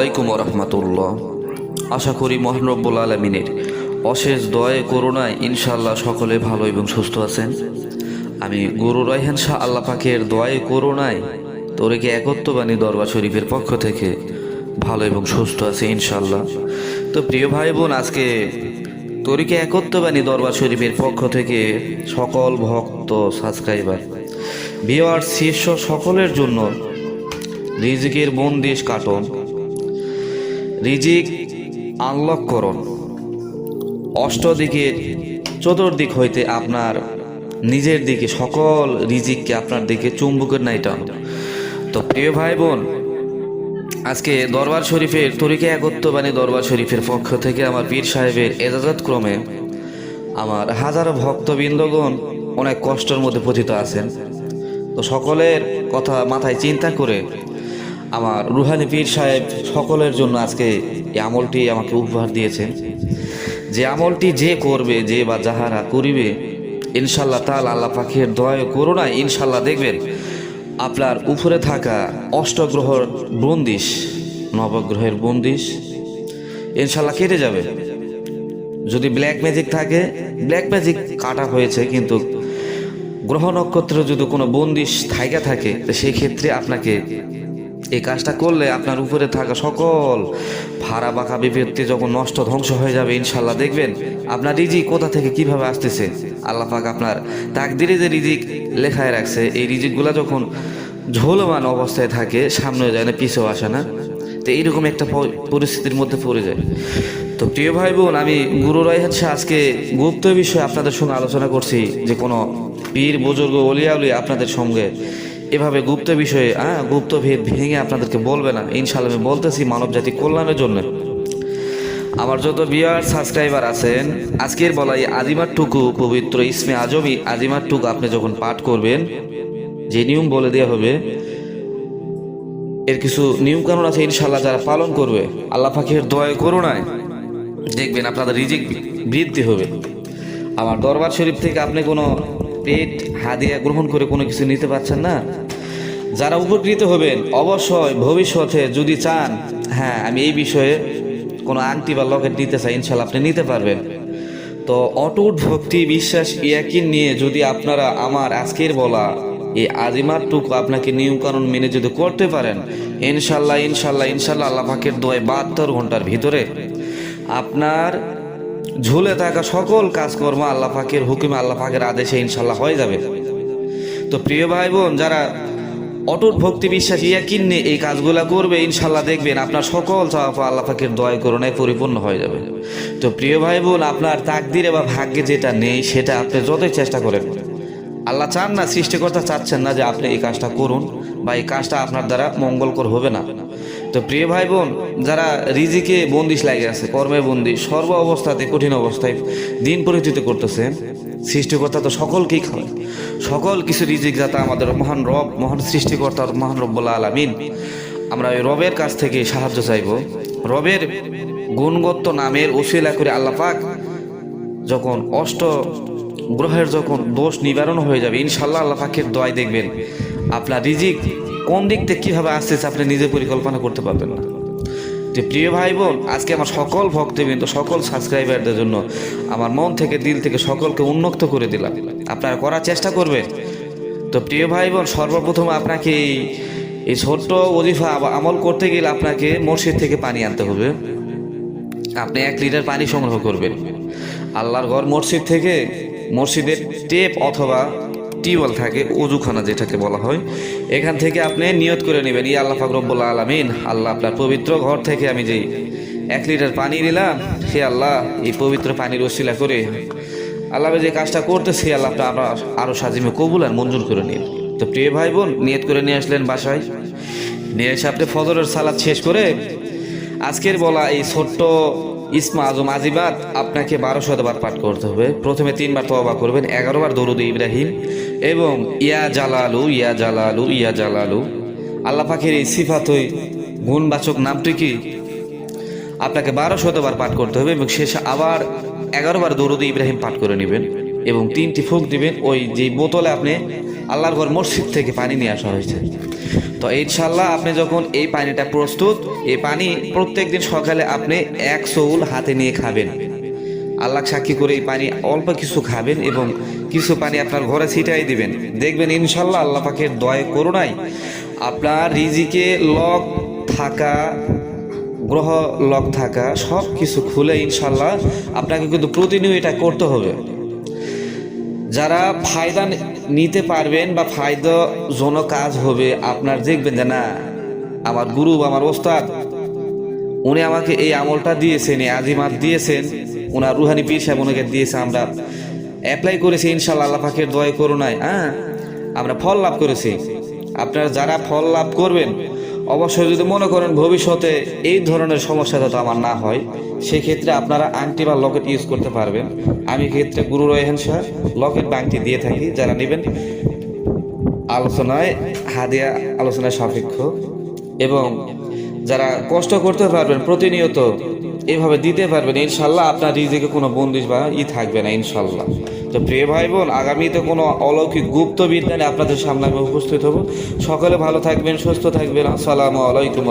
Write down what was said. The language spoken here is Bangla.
আলাইকুম রহমতুল্লাহ। আশা করি মহানরব্বুল আলমিনের অশেষ দয়ে করোনায় ইনশাল্লাহ সকলে ভালো এবং সুস্থ আছেন। আমি গুরু রাইহান শাহ আল্লাহ পাকের দয়ে করোনায় তোরেকে একত্ববাণী দরবার শরীফের পক্ষ থেকে ভালো এবং সুস্থ আছে ইনশাল্লাহ তো প্রিয় ভাই বোন আজকে তরিকে একত্ববাণী দরবার শরীফের পক্ষ থেকে সকল ভক্ত, সাবস্ক্রাইবার বিওয়ার শীর্ষ সকলের জন্য রিজিকের বন্দিশ কাটন। রিজিক আনলক করুন। অষ্টদিকের চতুর্দিক হইতে আপনার নিজের দিকে, সকল রিজিককে আপনার দিকে চুম্বকের নাই টান। তো প্রিয় ভাই বোন আজকে দরবার শরীফের তরিকে একত্ববাণী দরবার শরীফের পক্ষ থেকে আমার পীর সাহেবের এজাজত ক্রমে আমার হাজারো ভক্তবৃন্দগণ অনেক কষ্টের মধ্যে পতিত আছেন। তো সকলের কথা মাথায় চিন্তা করে আমার রুহানি পীর সাহেব সকলের জন্য আজকে এই আমলটি আমাকে উপহার দিয়েছেন। যে আমলটি যে করবে, যে বা যাহারা করিবে ইনশাল্লাহ তাল আল্লাহ পাখির দয় করোনায় ইনশাল্লাহ দেখবেন আপনার উপরে থাকা অষ্টগ্রহর বন্দিশ, নবগ্রহের বন্দিশ ইনশাল্লাহ কেটে যাবে। যদি ব্ল্যাক ম্যাজিক থাকে ব্ল্যাক ম্যাজিক কাটা হয়েছে, কিন্তু গ্রহ নক্ষত্র যদি কোনো বন্দিশ থাইকা থাকে, তো সেই ক্ষেত্রে আপনাকে এই কাজটা করলে আপনার উপরে থাকা সকল ভাড়া বাঁকা বিপত্তি যখন নষ্ট ধ্বংস হয়ে যাবে, ইনশাল্লাহ দেখবেন আপনার রিজিক কোথা থেকে কীভাবে আসতেছে। আল্লাহ পাক আপনার তাকদিরে যে রিজিক লেখায় রাখছে, এই রিজিকগুলো যখন ঝোলমান অবস্থায় থাকে, সামনে যায় না, পিছেও আসে না। তো এইরকম একটা পরিস্থিতির মধ্যে পড়ে যায়। তো প্রিয় ভাই বোন, আমি গুরু রায় হচ্ছে আজকে গুপ্ত বিষয়ে আপনাদের সঙ্গে আলোচনা করছি যে কোনো পীর, বুজুর্গ অলিয়া আপনাদের সঙ্গে এভাবে গুপ্ত বিষয়ে হ্যাঁ গুপ্ত ভেদ ভেঙে আপনাদেরকে বলবে না। ইনশাল্লাহ আমি বলতেছি মানব জাতি কল্যাণের জন্য। আমার যত বিয়ার সাবস্ক্রাইবার আছেন, আজকের বলা এই আজিমার টুকু পবিত্র ইসমে আজমি আজিমার টুকু আপনি যখন পাঠ করবেন, যে নিয়ম বলে দেওয়া হবে, এর কিছু নিয়ম কানুন আছে ইনশাল্লাহ যারা পালন করবে। আল্লাহ পাখির দয় করোনায় দেখবেন আপনাদের রিজিক বৃদ্ধি হবে। আমার দরবার শরীফ থেকে আপনি কোনো পেট হাদিয়া গ্রহণ করে কোনো কিছু নিতে পারছেন না? যারা উপকৃত হবেন, অবশ্যই ভবিষ্যতে যদি চান হ্যাঁ আমি এই বিষয়ে কোনো আংটি বা লকেট নিতে চাই ইনশাল্লাহ আপনি নিতে পারবেন। তো অটুট ভক্তি, বিশ্বাস, ইয়াকিন নিয়ে যদি আপনারা আমার আজকের বলা এই আজিমারটুকু আপনাকে নিয়মকানুন মেনে যদি করতে পারেন ইনশাল্লাহ ইনশাল্লাহ ইনশাল্লাহ আল্লাহ পাকের দোয় বাহাত্তর ঘণ্টার ভিতরে আপনার ঝুলে থাকা সকল কাজকর্ম আল্লাহ পাকের হুকুমে, আল্লাহ পাকের আদেশে ইনশাল্লাহ হয়ে যাবে। তো প্রিয় ভাই বোন যারা অটুট ভক্তি বিশ্বাস, ইয়াকিন নিয়ে এই কাজগুলা করবে, ইনশাল্লাহ দেখবেন আপনার সকল চাওয়া আল্লাহ পাকের দয় করোনায় পরিপূর্ণ হয়ে যাবে। তো প্রিয় ভাই বোন আপনার তাকদিরে বা ভাগ্যে যেটা নেই, সেটা আপনি যতই চেষ্টা করেন আল্লাহ চান না, সৃষ্টিকর্তা চাচ্ছেন না যে আপনি এই কাজটা করুন বা এই কাজটা আপনার দ্বারা মঙ্গলকর হবে না। তো প্রিয় ভাই বোন যারা রিজিকে বন্দিশ লাগে আছে, কর্মে বন্দি, সর্ব অবস্থাতে কঠিন অবস্থায় দিন পরিচিত করতেছে, সৃষ্টিকর্তা তো সকলকেই খাওয়ায় সকল কিছু রিজিক যাতে আমাদের মহান রব, মহান সৃষ্টিকর্তার মহান রব্বুল্লা আলামিন, আমরা ওই রবের কাছ থেকে সাহায্য চাইব। রবের গুণগত নামের ওসিলা করে আল্লাহ পাক যখন অষ্ট গ্রহের যখন দোষ নিবারণ হয়ে যাবে ইনশাল্লাহ আল্লাহ পাকের দোয়াই দেখবেন, আপনার রিজিক কোন দিক থেকে কীভাবে আসতেছে আপনি নিজে পরিকল্পনা করতে পারবেন না। যে প্রিয় ভাই বোন আজকে আমার সকল ভক্তবৃন্দ, সকল সাবস্ক্রাইবারদের জন্য আমার মন থেকে, দিল থেকে সকলকে উন্মুক্ত করে দিলাম। আপনারা করার চেষ্টা করবেন। তো প্রিয় ভাই বোন সর্বপ্রথম আপনাকে এই- এই ছোট্ট অজিফা আমল করতে গেলে আপনাকে মসজিদ থেকে পানি আনতে হবে। আপনি এক লিটার পানি সংগ্রহ করবেন। আল্লাহর ঘর মসজিদ থেকে মসজিদের টেপ অথবা টিউবওয়েল থাকে অজুখানা যেটাকে বলা হয়, এখান থেকে আপনি নিয়ত করে নেবেন ই আল্লাহ ফাকরবুল্লা আলমিন, আল্লাহ আপনার পবিত্র ঘর থেকে আমি যেই এক লিটার পানি নিলাম সে আল্লাহ, এই পবিত্র পানির ওসিলা করে আল্লাহ যে কাজটা করতেছি আল্লাহ, আপনার আরও আরও সাজিমে কবুল আর মঞ্জুর করে নিন। তো প্রিয় ভাই বোন নিয়ত করে নিয়ে আসলেন বাসায়। নিয়ে এসে আপনি ফজরের সালাদ শেষ করে আজকের বলা এই ছোট্ট ইসমা আজম আজিবাদ আপনাকে বারো শতবার পাঠ করতে হবে। প্রথমে তিনবার তবা করবেন এগারো বার দরুদ ইব্রাহিম এবং ইয়া জালালু ইয়া জালালু ইয়া জালালু। আল্লাহ পাখির এই সিফাতই গুণবাচক নামটি কি? আপনাকে বারো শতবার পাঠ করতে হবে এবং শেষে আবার এগারো বার দরুদ ইব্রাহিম পাঠ করে নেবেন এবং তিনটি ফুক দিবেন। ওই যে বোতলে আপনি আল্লাহর ঘর মসজিদ থেকে পানি নিয়ে আসা হয়েছে। তো ইনশাল্লাহ আপনি যখন এই পানিটা প্রস্তুত, এই পানি প্রত্যেকদিন সকালে আপনি এক চৌল হাতে নিয়ে খাবেন। আল্লাহ সাক্ষী করে এই পানি অল্প কিছু খাবেন এবং কিছু পানি আপনার ঘরে ছিটাই দিবেন। দেখবেন ইনশাল্লাহ আল্লাহ পাকের দয় করুণাই আপনার রিজিকে লক থাকা, গ্রহ লক থাকা সব কিছু খুলে ইনশাল্লাহ আপনাকে কিন্তু প্রতিনিয়ত এটা করতে হবে। যারা ফায়দা নিতে পারবেন বা ফায়দাজনক কাজ হবে, আপনার দেখবেন যে, না, আমার গুরু বা আমার ওস্তাদ, উনি আমাকে এই আমলটা দিয়েছেন, এই আজিমাত দিয়েছেন ওনার রুহানি পীর সাহেব ওনাকে দিয়েছে, আমরা অ্যাপ্লাই করেছি, ইনশাল্লাহ আল্লাহ পাকের দয় করুণায়। হ্যাঁ আমরা ফল লাভ করেছি। আপনারা যারা ফল লাভ করবেন অবশ্যই যদি মনে করেন ভবিষ্যতে এই ধরনের সমস্যা যাতে আমার না হয়, সেক্ষেত্রে আপনারা আংটি বা লকেট ইউজ করতে পারবেন। আমি ক্ষেত্রে গুরু রয়েহেন শাহ লকেট বা আংটি দিয়ে থাকি, যারা নেবেন। আলোচনায় হাদিয়া, আলোচনায় সাপেক্ষ। এবং যারা কষ্ট করতে পারবেন, প্রতিনিয়ত এভাবে দিতে পারবেন, ইনশাল্লাহ আপনার রিজিকে কোনো বন্দিশ বা ই থাকবে না, ইনশাল্লাহ। তো প্রিয় ভাই বোন আগামীতে কোনো অলৌকিক গুপ্তবিদ্যা নিয়ে আপনাদের সামনে আমি উপস্থিত হব। সকলে ভালো থাকবেন, সুস্থ থাকবেন। আসসালামু আলাইকুম।